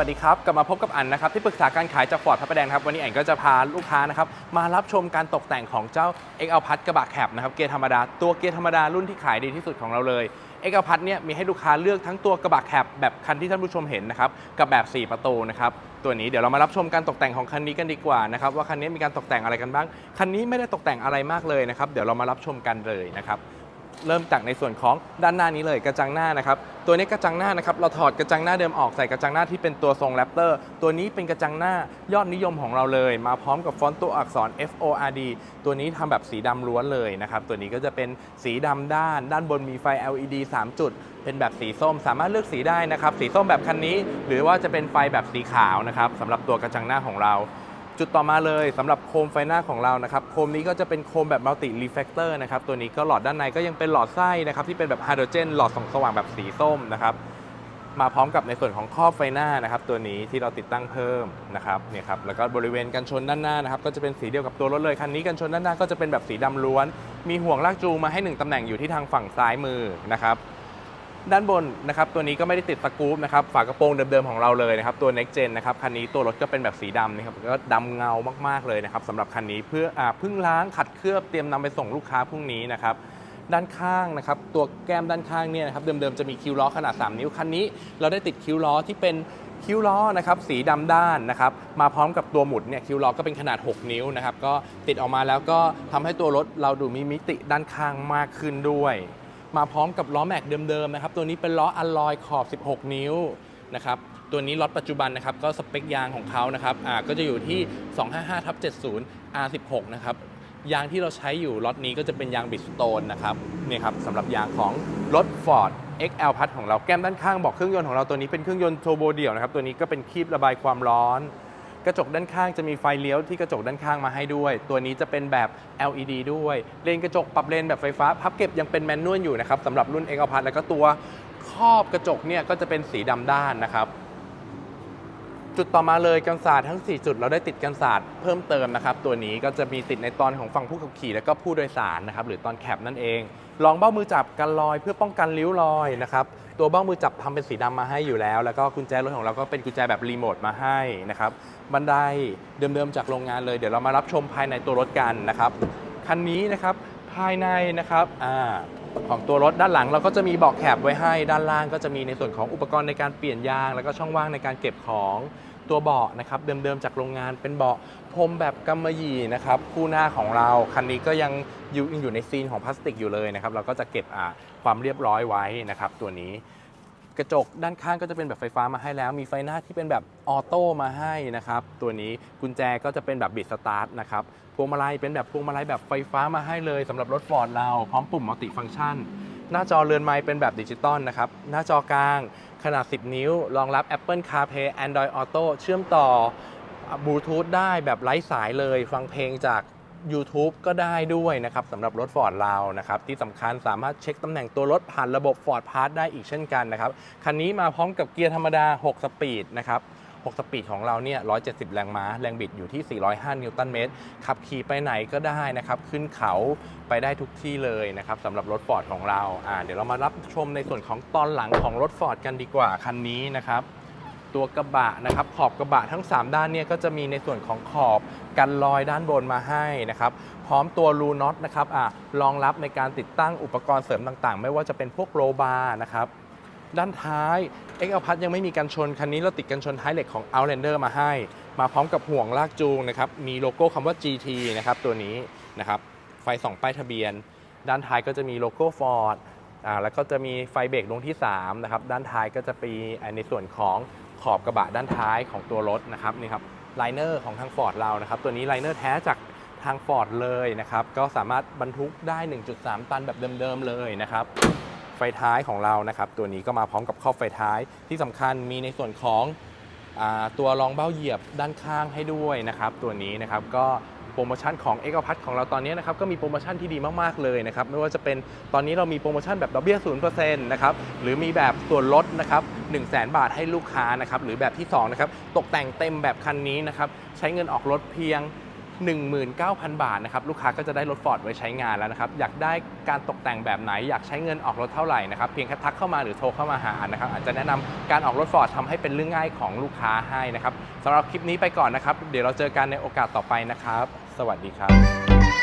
สวัสดีครับ กลับมาพบกับอันนะครับที่ปรึกษาการขายจากฟอร์ดพระประแดงครับ วันนี้อันก็จะพาลูกค้านะครับมารับชมการตกแต่งของเจ้า x l พัทกระบะแคบนะครับเกียร์ธรรมดาตัวเกียร์ธรรมดารุ่นที่ขายดีที่สุดของเราเลย x l พัทเนี่ยมีให้ลูกค้าเลือกทั้งตัวกระบะแคบแบบคันที่ท่านผู้ชมเห็นนะครับกับแบบ 4 ประตูนะครับตัวนี้เดี๋ยวเรามารับชมการตกแต่งของคันนี้กันดีกว่านะครับว่าคันนี้มีการตกแต่งอะไรกันบ้างคันนี้ไม่ได้ตกแต่งอะไรมากเลยนะครับเดี๋ยวเรามารับชมกันเลยนะครับ เริ่มจากในส่วนของด้านหน้านี้เลยกระจังหน้านะครับ ตัวนี้กระจังหน้านะครับเราถอดกระจังหน้าเดิมออกใส่กระจังหน้าที่เป็นตัวทรงแรปเตอร์ตัวนี้เป็นกระจังหน้ายอดนิยมของเราเลย มาพร้อมกับฟอนต์ตัวอักษร F O R D ตัวนี้ทำแบบสีดำล้วนเลยนะครับตัวนี้ก็จะเป็นสีดำด้าน ด้านบนมีไฟ LED 3 จุด เป็นแบบสีส้มสามารถเลือกสีได้นะครับสีส้มแบบคันนี้ หรือว่าจะเป็นไฟแบบสีขาวนะครับสำหรับตัวกระจังหน้าของเรา จุดต่อมาเลยสำหรับโคมไฟหน้าของเรานะครับโคมนี้ก็จะเป็นโคมแบบมัลติรีเฟกเตอร์นะครับตัวนี้ก็หลอดด้านในก็ยังเป็นหลอดไส้นะครับที่เป็นแบบไฮโดรเจนหลอดส่องสว่างแบบสีส้มนะครับมาพร้อมกับในส่วนของครอบไฟหน้านะครับตัวนี้ที่เราติดตั้งเพิ่มนะครับเนี่ยครับแล้วก็บริเวณกันชนด้านหน้านะครับก็จะเป็นสีเดียวกับตัวรถเลยคันนี้กันชนด้านหน้าก็จะเป็นแบบสีดำล้วน มีห่วงลากจูงมาให้หนึ่งตำแหน่งอยู่ที่ทางฝั่งซ้ายมือนะครับ ด้านบนนะครับตัวนี้ก็ไม่ได้ติดสกรูปนะครับฝากระโปรงเดิมๆของเราเลยนะครับตัว next gen นะครับคันนี้ตัวรถก็เป็นแบบสีดำนะครับก็ดำเงามากๆเลยนะครับสำหรับคันนี้เพื่ออเพิ่งล้างขัดเคลือบเตรียมนำไปส่งลูกค้าพรุ่งนี้นะครับด้านข้างนะครับตัวแก้มด้านข้างเนี่ยนะครับเดิมๆจะมีคิ้วล้อขนาด 3 นิ้วคันนี้ เราได้ติดคิ้วล้อที่เป็นคิ้วล้อนะครับสีดำด้านนะครับมาพร้อมกับตัวหมุดเนี่ยคิ้วล้อก็เป็นขนาด 6 นิ้วนะครับก็ติดออกมาแล้วก็ทำให้ตัวรถเราดูมีมิติด้านข้างมากขึ้นด้วย มาพร้อมกับล้อแม็กเดิมๆนะครับ ตัวนี้เป็นล้ออัลลอยขอบ 16 นิ้วนะครับ ตัวนี้ล็อตปัจจุบันนะครับ ก็สเปคยางของเขานะครับอ่าก็จะอยู่ที่ 255ทับ70 R16 นะครับ ยางที่เราใช้อยู่ล็อตนี้ก็จะเป็นยางบิสโตนนะครับ นี่ครับสำหรับยางของรถ Ford XL พัทของเรา แก้มด้านข้างบอกเครื่องยนต์ของเราตัวนี้เป็นเครื่องยนต์โทโบเดี่ยวนะครับ ตัวนี้ก็เป็นคีบระบายความร้อน กระจกด้านข้างจะมีไฟเลี้ยวที่กระจกด้านข้างมาให้ด้วย ตัวนี้จะเป็นแบบ LED ด้วย เลนกระจกปรับเลนแบบไฟฟ้า พับเก็บยังเป็นแมนนวลอยู่นะครับสำหรับรุ่นเอกอพัทแล้วก็ตัวครอบกระจกเนี่ยก็จะเป็นสีดำด้านนะครับ จุดต่อมาเลยกันศาสตร์ทั้ง 4 จุดเราได้ติดกันศาสตร์เพิ่มเติมนะครับ ตัวนี้ก็จะมีติดในตอนของฝั่งผู้ขับขี่ และก็ผู้โดยสารนะครับหรือตอนแคปนั่นเองรองเบ้ามือจับกันรอยเพื่อป้องกันริ้วรอยนะครับตัวเบ้ามือจับทำเป็นสีดำมาให้อยู่แล้ว แล้วก็กุญแจรถของเราก็เป็นกุญแจแบบรีโมทมาให้นะครับบันไดเดิมๆจากโรงงานเลยเดี๋ยวเรามารับชมภายในตัวรถกันนะครับคันนี้นะครับภายในนะครับอ่าของตัวรถด้านหลังเราก็จะมีเบาะแคบไว้ให้ด้านล่างก็จะมีในส่วนของอุปกรณ์ในการเปลี่ยนยาง แล้วก็ช่องว่างในการเก็บของ ตัวเบาะนะครับเดิมๆจากโรงงานเป็นเบาะพรมแบบกำมะหยี่นะครับคู่หน้าของเราคันนี้ก็ยังอยู่ยังอยู่ในซีนของพลาสติกอยู่เลยนะครับเราก็จะเก็บความเรียบร้อยไว้นะครับตัวนี้กระจกด้านข้างก็จะเป็นแบบไฟฟ้ามาให้แล้ว มีไฟหน้าที่เป็นแบบออโต้มาให้นะครับ ตัวนี้กุญแจก็จะเป็นแบบบิดสตาร์ทนะครับ พวงมาลัยเป็นแบบพวงมาลัยแบบไฟฟ้ามาให้เลยสำหรับรถฟอร์ดเรา พร้อมปุ่มมัลติฟังก์ชัน หน้าจอเรือนไม้เป็นแบบดิจิตอลนะครับ หน้าจอกลาง ขนาด 10 นิ้ว รองรับ Apple CarPlay Android Auto เชื่อมต่อบลูทูธได้แบบไร้สายเลย ฟังเพลงจาก YouTube ก็ได้ด้วยนะครับสำหรับรถ Ford เรานะครับ ที่สำคัญสามารถเช็คตำแหน่งตัวรถผ่านระบบ Ford Pass ได้อีกเช่นกันนะครับ คันนี้มาพร้อมกับเกียร์ธรรมดา 6 สปีดนะครับ 6 สปีดของเราเนี่ย 170 แรงม้า แรงบิดอยู่ที่ 405 นิวตันเมตร ขับขี่ไปไหนก็ได้นะครับ ขึ้นเขาไปได้ทุกที่เลยนะครับสำหรับรถ Ford ของเราอ่าเดี๋ยวเรามารับชมในส่วนของตอนหลังของรถ Ford กันดีกว่าคันนี้นะครับตัวกระบะนะครับขอบกระบะทั้ง 3 ด้านเนี่ยก็จะมีในส่วนของขอบกันรอยด้านบนมาให้นะครับพร้อมตัวรูน็อตนะครับอ่ารองรับในการติดตั้งอุปกรณ์เสริมต่างๆ ไม่ว่าจะเป็นพวกโรบาร์นะครับ ด้านท้าย X อพัทยังไม่มีกันชน คันนี้เราติดกันชนท้ายเหล็กของ Outlander มาให้ มาพร้อมกับห่วงลากจูงนะครับ มีโลโก้คำว่า GT นะครับตัวนี้นะครับ ไฟส่องป้ายทะเบียน ด้านท้ายก็จะมีโลโก้ Ford อ่าแล้วก็จะมีไฟเบรกดวงที่3นะครับ ด้านท้ายก็จะมีในส่วนของขอบกระบะด้านท้ายของตัวรถนะครับนี่ครับไลเนอร์ของทาง Ford เรานะครับ ตัวนี้ไลเนอร์แท้จากทาง Ford เลยนะครับ ก็สามารถบรรทุกได้ 1.3 ตันแบบเดิมๆเลยนะครับ ไฟท้ายของเรานะครับ ตัวนี้ก็มาพร้อมกับครอบไฟท้ายที่สำคัญมีในส่วนของอตัวรองเบ้าเหยียบด้านข้างให้ด้วยนะครับ ตัวนี้นะครับก็โปรโมชั่นของเอกพัทของเราตอนนี้นะครับก็มีโปรโมชั่นที่ดีมาก ๆ เลยนะครับ ไม่ว่าจะเป็นตอนนี้เรามีโปรโมชั่นแบบดอกเบี้ย0%นย์เปอร์เซ็นต์นะครับหรือมีแบบส่วนลดนะครับ1 0 0 0 0แสนบาทให้ลูกค้านะครับหรือแบบที่2นะครับตกแต่งเต็มแบบคันนี้นะครับใช้เงินออกรถเพียง 19,000 บาทนะครับลูกค้าก็จะได้รถฟอร์ดไว้ใช้งานแล้วนะครับอยากได้การตกแต่งแบบไหนอยากใช้เงินออกรถเท่าไหร่นะครับเพียงแค่ทักเข้ามาหรือโทรเข้ามาหานนะครับอาจจะแนะนำการออกรถฟอร์ดทำให้เป็นเรื่องง่ายของลูกค้าให้นะครับสำหรับคลิปนี้ไปก่อนนะครับ เดี๋ยวเราเจอกันในโอกาสต่อไปนะครับ สวัสดีครับ